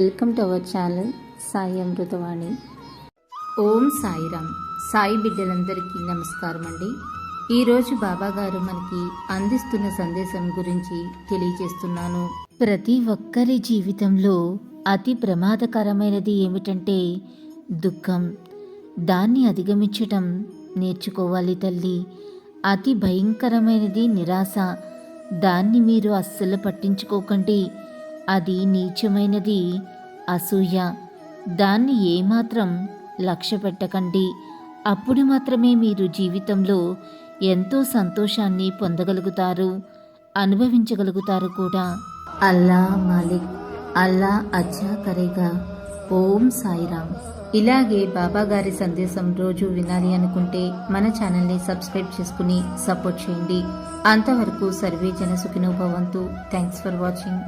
Welcome to our channel Sai Amritavani ఓం సాయిరామ్. సాయి బిడ్డలందరికీ నమస్కారం అండి. ఈరోజు బాబాగారు మనకి అందిస్తున్న సందేశం గురించి తెలియజేస్తున్నాను. ప్రతి ఒక్కరి జీవితంలో అతి ప్రమాదకరమైనది ఏమిటంటే దుఃఖం. దాన్ని అధిగమించటం నేర్చుకోవాలి తల్లి. అతి భయంకరమైనది నిరాశ. దాన్ని మీరు అస్సలు పట్టించుకోకండి. అది నీచమైనది. అసూయ. దాన్ని ఏమాత్రం లక్ష్య పెట్టకండి అప్పుడు మాత్రమే మీరు జీవితంలో ఎంతో సంతోషాన్ని పొందగలుగుతారు. అనుభవించగలుగుతారు కూడా. అల్లా మాలిక్. అల్లా అచ్చా కరేగా. ఓం సాయిరామ్. ఇలాగే బాబా గారి సందేశం రోజు వినాలి అనుకుంటే మన ఛానల్ని సబ్స్క్రైబ్ చేసుకుని సపోర్ట్ చేయండి. అంతవరకు సర్వే జన సుఖినో థ్యాంక్స్ ఫర్ వాచింగ్.